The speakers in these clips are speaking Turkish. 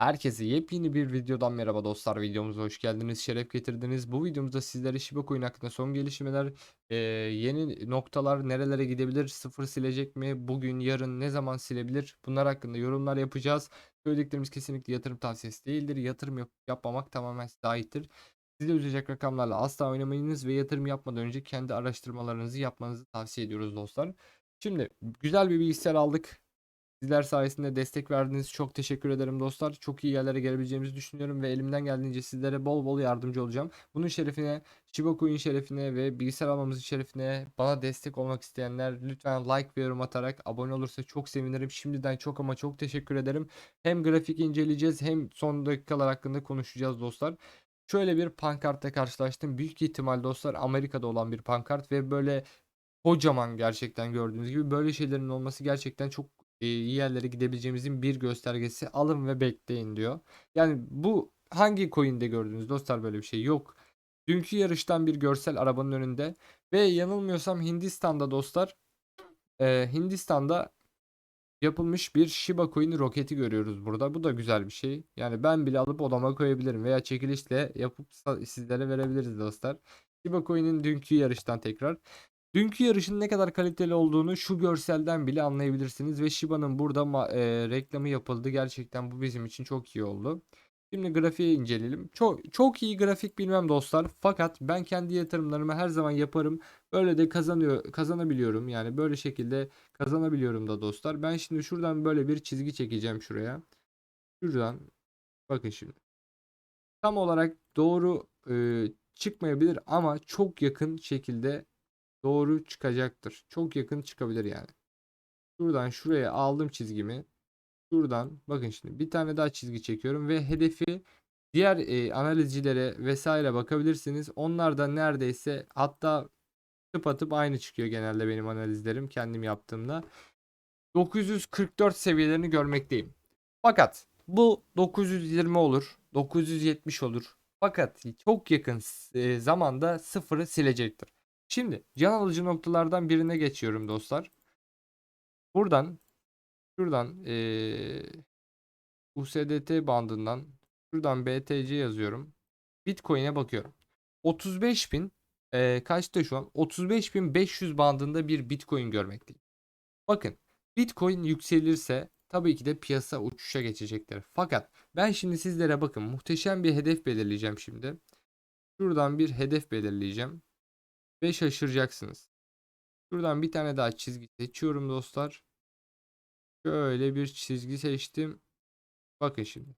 Herkese yepyeni bir videodan merhaba dostlar. Videomuza hoş geldiniz, şeref getirdiniz. Bu videomuzda sizlere Shiba Coin hakkında son gelişmeler, yeni noktalar nerelere gidebilir, sıfır silecek mi, bugün, yarın ne zaman silebilir bunlar hakkında yorumlar yapacağız. Söylediklerimiz kesinlikle yatırım tavsiyesi değildir. Yatırım yap- yapmamak tamamen size aittir. Sizi üzecek rakamlarla asla oynamayınız ve yatırım yapmadan önce kendi araştırmalarınızı yapmanızı tavsiye ediyoruz dostlar. Şimdi güzel bir bilgisayar aldık. Sizler sayesinde destek verdiğiniz çok teşekkür ederim dostlar. Çok iyi yerlere gelebileceğimizi düşünüyorum ve elimden geldiğince sizlere bol bol yardımcı olacağım. Bunun şerefine, Shiba Coin şerefine ve bilgisayar almamızın şerefine bana destek olmak isteyenler lütfen like ve yorum atarak abone olursa çok sevinirim. Şimdiden çok ama çok teşekkür ederim. Hem grafik inceleyeceğiz hem son dakikalar hakkında konuşacağız dostlar. Şöyle bir pankartla karşılaştım. Büyük ihtimal dostlar Amerika'da olan bir pankart ve böyle kocaman gerçekten gördüğünüz gibi böyle şeylerin olması gerçekten çok iyi yerlere gidebileceğimizin bir göstergesi. Alın ve bekleyin diyor. Yani bu hangi coin'de gördünüz dostlar böyle bir şey yok. Dünkü yarıştan bir görsel arabanın önünde ve yanılmıyorsam Hindistan'da dostlar e, Hindistan'da yapılmış bir Shiba Coin roketi görüyoruz burada. Bu da güzel bir şey. Yani ben bile alıp odama koyabilirim veya çekilişle yapıp sizlere verebiliriz dostlar. Shiba Coin'in dünkü yarıştan tekrar. Dünkü yarışın ne kadar kaliteli olduğunu şu görselden bile anlayabilirsiniz ve Shiba'nın burada e, reklamı yapıldı. Gerçekten bu bizim için çok iyi oldu. Şimdi grafiği inceleyelim. Çok çok iyi grafik bilmem dostlar. Fakat ben kendi yatırımlarımı her zaman yaparım. Böyle de kazanıyor kazanabiliyorum. Yani böyle şekilde kazanabiliyorum da dostlar. Ben şimdi şuradan böyle bir çizgi çekeceğim şuraya. Şuradan bakın şimdi. Tam olarak doğru e, çıkmayabilir ama çok yakın şekilde doğru çıkacaktır. Çok yakın çıkabilir yani. Şuradan şuraya aldım çizgimi. Şuradan bakın şimdi bir tane daha çizgi çekiyorum ve hedefi diğer e, analizcilere vesaire bakabilirsiniz. Onlar da neredeyse hatta tıpatıp aynı çıkıyor genelde benim analizlerim kendim yaptığımda. 944 seviyelerini görmekteyim. Fakat bu 920 olur, 970 olur. Fakat çok yakın e, zamanda sıfırı silecektir. Şimdi can alıcı noktalardan birine geçiyorum dostlar. Buradan şuradan eee USDT bandından şuradan BTC yazıyorum. Bitcoin'e bakıyorum. 35.000 eee kaçta şu an? 35.500 bandında bir Bitcoin görmekteyim. Bakın Bitcoin yükselirse tabii ki de piyasa uçuşa geçecektir. Fakat ben şimdi sizlere bakın muhteşem bir hedef belirleyeceğim şimdi. Şuradan bir hedef belirleyeceğim. Ve şaşıracaksınız. Şuradan bir tane daha çizgi seçiyorum dostlar. Şöyle bir çizgi seçtim. Bakın şimdi.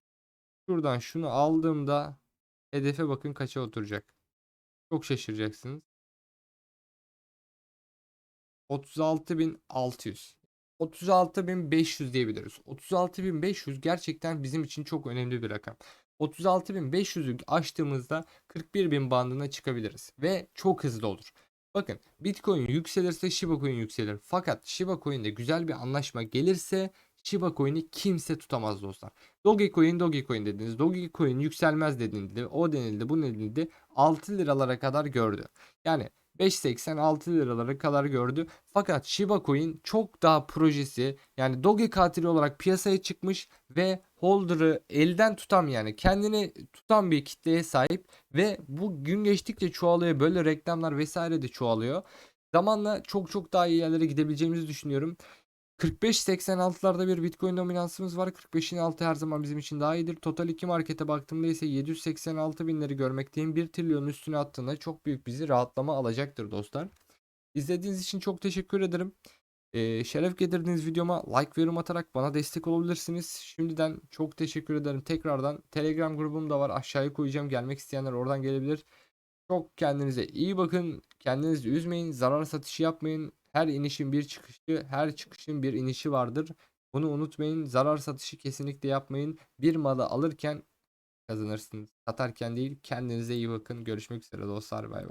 Şuradan şunu aldığımda hedefe bakın kaça oturacak. Çok şaşıracaksınız. 36.600. 36.500 diyebiliriz. 36.500 gerçekten bizim için çok önemli bir rakam. 36.500'ü aştığımızda 41.000 bandına çıkabiliriz ve çok hızlı olur. Bakın Bitcoin yükselirse Shiba Coin yükselir. Fakat Shiba Coin'de güzel bir anlaşma gelirse Shiba Coin'i kimse tutamaz dostlar. Dogecoin Dogecoin dediniz. Dogecoin yükselmez denildi. O denildi bu denildi. 6 liralara kadar gördü. Yani 5.86 liralara kadar gördü. Fakat Shiba Coin çok daha projesi yani Doge katili olarak piyasaya çıkmış ve holder'ı elden tutan yani kendini tutan bir kitleye sahip ve bu gün geçtikçe çoğalıyor. Böyle reklamlar vesaire de çoğalıyor. Zamanla çok çok daha iyi yerlere gidebileceğimizi düşünüyorum. 45-86'larda bir Bitcoin dominansımız var. 45'in altı her zaman bizim için daha iyidir. Total 2 markete baktığımda ise 786 binleri görmekteyim. 1 trilyonun üstüne attığında çok büyük bizi rahatlama alacaktır dostlar. İzlediğiniz için çok teşekkür ederim. Ee, şeref getirdiğiniz videoma like ve yorum atarak bana destek olabilirsiniz. Şimdiden çok teşekkür ederim. Tekrardan Telegram grubum da var. Aşağıya koyacağım. Gelmek isteyenler oradan gelebilir. Çok kendinize iyi bakın. Kendinizi üzmeyin. Zarar satışı yapmayın. Her inişin bir çıkışı, her çıkışın bir inişi vardır. Bunu unutmayın. Zarar satışı kesinlikle yapmayın. Bir malı alırken kazanırsınız. Satarken değil. Kendinize iyi bakın. Görüşmek üzere dostlar. Bay bay.